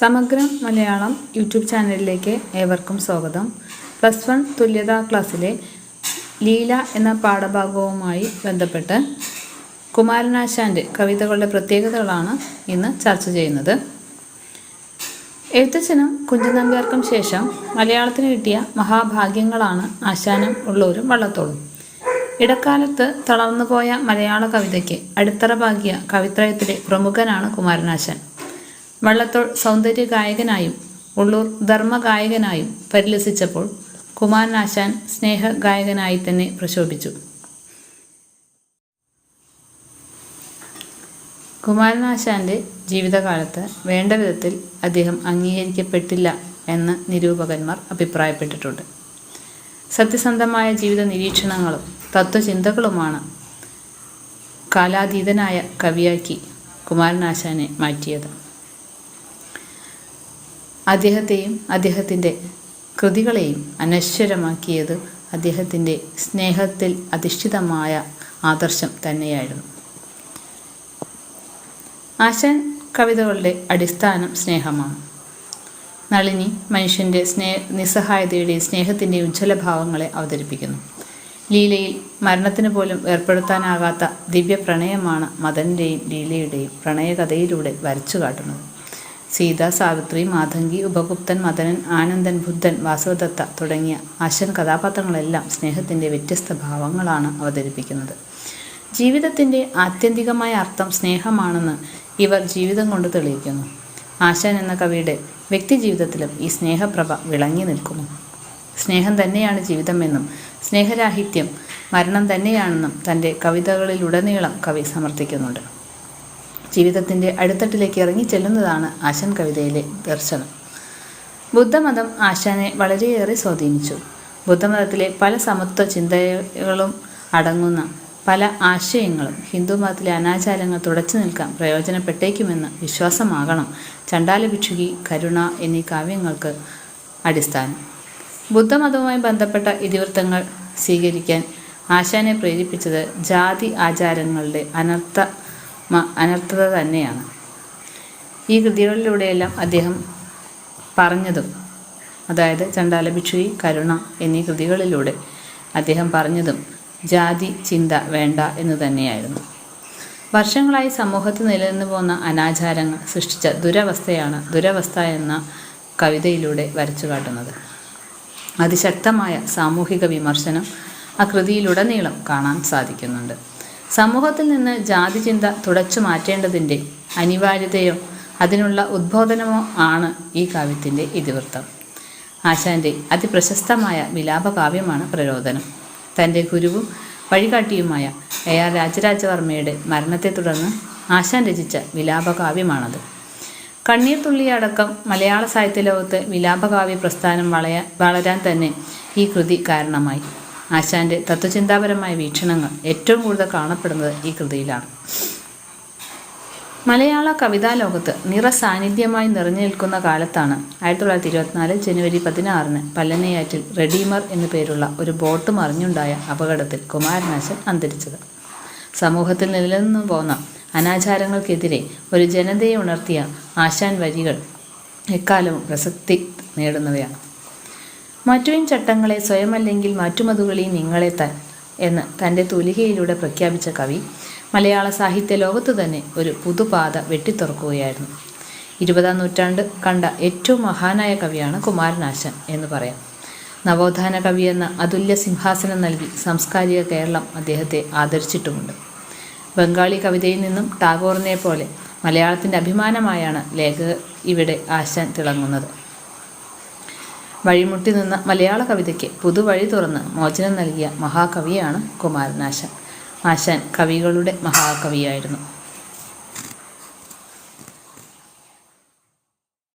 സമഗ്രം Malayalam YouTube ചാനലിലേക്ക് ഏവർക്കും സ്വാഗതം. പ്ലസ് വൺ തുല്യതാ ക്ലാസ്സിലെ ലീല എന്ന പാഠഭാഗവുമായി ബന്ധപ്പെട്ട് കുമാരനാശാന്റെ കവിതകളുടെ പ്രത്യേകതകളാണ് ഇന്ന് ചർച്ച ചെയ്യുന്നത്. എഴുത്തച്ഛനും കുഞ്ചുനമ്പ്യാർക്കും ശേഷം മലയാളത്തിന് കിട്ടിയ മഹാഭാഗ്യങ്ങളാണ് ആശാനും ഉള്ളൂരും വള്ളത്തോളും. ഇടക്കാലത്ത് തളർന്നുപോയ മലയാള കവിതയ്ക്ക് അടിത്തറ ഭാഗ്യ കവിത്രയത്തിലെ പ്രമുഖനാണ് കുമാരനാശാൻ. വള്ളത്തോൾ സൗന്ദര്യ ഗായകനായും ഉള്ളൂർ ധർമ്മഗായകനായും പരിലസിച്ചപ്പോൾ കുമാരനാശാൻ സ്നേഹ ഗായകനായി തന്നെ പ്രശോഭിച്ചു. കുമാരനാശാന്റെ ജീവിതകാലത്ത് വേണ്ട വിധത്തിൽ അദ്ദേഹം അംഗീകരിക്കപ്പെട്ടില്ല എന്ന് നിരൂപകന്മാർ അഭിപ്രായപ്പെട്ടിട്ടുണ്ട്. സത്യസന്ധമായ ജീവിത നിരീക്ഷണങ്ങളും തത്വചിന്തകളുമാണ് കാലാതീതനായ കവിയാക്കി കുമാരനാശാനെ മാറ്റിയത്. അദ്ദേഹത്തെയും അദ്ദേഹത്തിന്റെ കൃതികളെയും അനശ്വരമാക്കിയത് അദ്ദേഹത്തിന്റെ സ്നേഹത്തിൽ അധിഷ്ഠിതമായ ആദർശം തന്നെയായിരുന്നു. ആശാൻ കവിതകളുടെ അടിസ്ഥാനം സ്നേഹമാണ്. നളിനി മനുഷ്യന്റെ സ്നേഹ നിസ്സഹായതയുടെയും സ്നേഹത്തിന്റെയും ഉജ്ജ്വല ഭാവങ്ങളെ അവതരിപ്പിക്കുന്നു. ലീലയിൽ മരണത്തിന് പോലും ഏർപ്പെടുത്താനാകാത്ത ദിവ്യ പ്രണയമാണ് മദന്റെയും ലീലയുടെയും പ്രണയകഥയിലൂടെ വരച്ചു കാട്ടുന്നത്. സീത സാവിത്രി മാധങ്കി ഉപഗുപ്തൻ മദനൻ ആനന്ദൻ ബുദ്ധൻ വാസവദത്ത തുടങ്ങിയ ആശൻ കഥാപാത്രങ്ങളെല്ലാം സ്നേഹത്തിന്റെ വ്യത്യസ്ത ഭാവങ്ങളാണ് അവതരിപ്പിക്കുന്നത്. ജീവിതത്തിന്റെ ആത്യന്തികമായ അർത്ഥം സ്നേഹമാണെന്ന് ഇവർ ജീവിതം കൊണ്ട് തെളിയിക്കുന്നു. ആശാൻ എന്ന കവിയുടെ വ്യക്തിജീവിതത്തിലും ഈ സ്നേഹപ്രഭ വിളങ്ങി നിൽക്കുന്നു. സ്നേഹം തന്നെയാണ് ജീവിതമെന്നും സ്നേഹരാഹിത്യം മരണം തന്നെയാണെന്നും തന്റെ കവിതകളിലുടനീളം കവി സമർത്ഥിക്കുന്നുണ്ട്. ജീവിതത്തിന്റെ അടിത്തട്ടിലേക്ക് ഇറങ്ങി ചെല്ലുന്നതാണ് ആശാൻ കവിതയിലെ ദർശനം. ബുദ്ധമതം ആശാനെ വളരെയേറെ സ്വാധീനിച്ചു. ബുദ്ധമതത്തിലെ പല സമത്വ ചിന്തകളും അടങ്ങുന്ന പല ആശയങ്ങളും ഹിന്ദുമതത്തിലെ അനാചാരങ്ങൾ തുടച്ചു നിൽക്കാൻ പ്രയോജനപ്പെട്ടേക്കുമെന്ന് വിശ്വാസമാകണം. ചണ്ടാല ഭിക്ഷുകി കരുണ എന്നീ കാവ്യങ്ങൾക്ക് അടിസ്ഥാനം. ബുദ്ധമതവുമായി ബന്ധപ്പെട്ട ഇതിവൃത്തങ്ങൾ സ്വീകരിക്കാൻ ആശാനെ പ്രേരിപ്പിച്ചത് ജാതി ആചാരങ്ങളുടെ അനർത്ഥ അനർത്ഥത തന്നെയാണ്. ഈ കൃതികളിലൂടെയെല്ലാം അദ്ദേഹം പറഞ്ഞതും അതായത് ചണ്ടാല ഭിക്ഷുയി കരുണ എന്നീ കൃതികളിലൂടെ അദ്ദേഹം പറഞ്ഞതും ജാതി ചിന്ത വേണ്ട എന്ന് തന്നെയായിരുന്നു. വർഷങ്ങളായി സമൂഹത്തിൽ നിലനിന്നു പോകുന്ന അനാചാരങ്ങൾ സൃഷ്ടിച്ച ദുരവസ്ഥയാണ് ദുരവസ്ഥ എന്ന കവിതയിലൂടെ വരച്ചു കാട്ടുന്നത്. അതിശക്തമായ സാമൂഹിക വിമർശനം ആ കൃതിയിലുടനീളം കാണാൻ സാധിക്കുന്നുണ്ട്. സമൂഹത്തിൽ നിന്ന് ജാതി ചിന്ത തുടച്ചു മാറ്റേണ്ടതിന്റെ അനിവാര്യതയോ അതിനുള്ള ഉദ്ബോധനമോ ആണ് ഈ കാവ്യത്തിന്റെ ഇതിവൃത്തം. ആശാന്റെ അതിപ്രശസ്തമായ വിലാപകാവ്യമാണ് പ്രരോധനം തന്റെ ഗുരുവും വഴികാട്ടിയുമായ എ ആർ രാജരാജവർമ്മയുടെ മരണത്തെ തുടർന്ന് ആശാൻ രചിച്ച വിലാപകാവ്യമാണത്. കണ്ണീർ തുള്ളിയടക്കം മലയാള സാഹിത്യ ലോകത്ത് വിലാപകാവ്യ പ്രസ്ഥാനം വളയ വളരാൻ തന്നെ ഈ കൃതി കാരണമായി. ആശാന്റെ തത്വചിന്താപരമായ വീക്ഷണങ്ങൾ ഏറ്റവും കൂടുതൽ കാണപ്പെടുന്നത് ഈ കൃതിയിലാണ്. മലയാള കവിതാ ലോകത്ത് നിറസാന്നിധ്യമായി നിറഞ്ഞു നിൽക്കുന്ന കാലത്താണ് ആയിരത്തി തൊള്ളായിരത്തി ഇരുപത്തിനാല് ജനുവരി പതിനാറിന് പല്ലനയാറ്റിൽ റെഡീമർ എന്നു പേരുള്ള ഒരു ബോട്ട് മറിഞ്ഞുണ്ടായ അപകടത്തിൽ കുമാരനാശൻ അന്തരിച്ചത്. സമൂഹത്തിൽ നിലനിന്നു പോന്ന അനാചാരങ്ങൾക്കെതിരെ ഒരു ജനതയെ ഉണർത്തിയ ആശാൻ വരികൾ എക്കാലവും പ്രസക്തി നേടുന്നവയാണ്. മറ്റുവിൻ ചട്ടങ്ങളെ സ്വയമല്ലെങ്കിൽ മാറ്റുമതുകളി നിങ്ങളെ തൻ എന്ന് തന്റെ തൂലികയിലൂടെ പ്രഖ്യാപിച്ച കവി മലയാള സാഹിത്യ ലോകത്തു തന്നെ ഒരു പുതുപാത വെട്ടിത്തുറക്കുകയായിരുന്നു. ഇരുപതാം നൂറ്റാണ്ട് കണ്ട ഏറ്റവും മഹാനായ കവിയാണ് കുമാരനാശൻ എന്ന് പറയാം. നവോത്ഥാന കവി എന്ന അതുല്യ സിംഹാസനം നൽകി സാംസ്കാരിക കേരളം അദ്ദേഹത്തെ ആദരിച്ചിട്ടുമുണ്ട്. ബംഗാളി കവിതയിൽ നിന്നും ടാഗോറിനെ പോലെ മലയാളത്തിന്റെ അഭിമാനമായാണ് ലേഖക ഇവിടെ ആശാൻ തിളങ്ങുന്നത്. വഴിമുട്ടി നിന്ന മലയാള കവിതയ്ക്ക് പുതുവഴി തുറന്ന് മോചനം നൽകിയ മഹാകവിയാണ് കുമാരനാശൻ. ആശാൻ കവികളുടെ മഹാകവിയായിരുന്നു.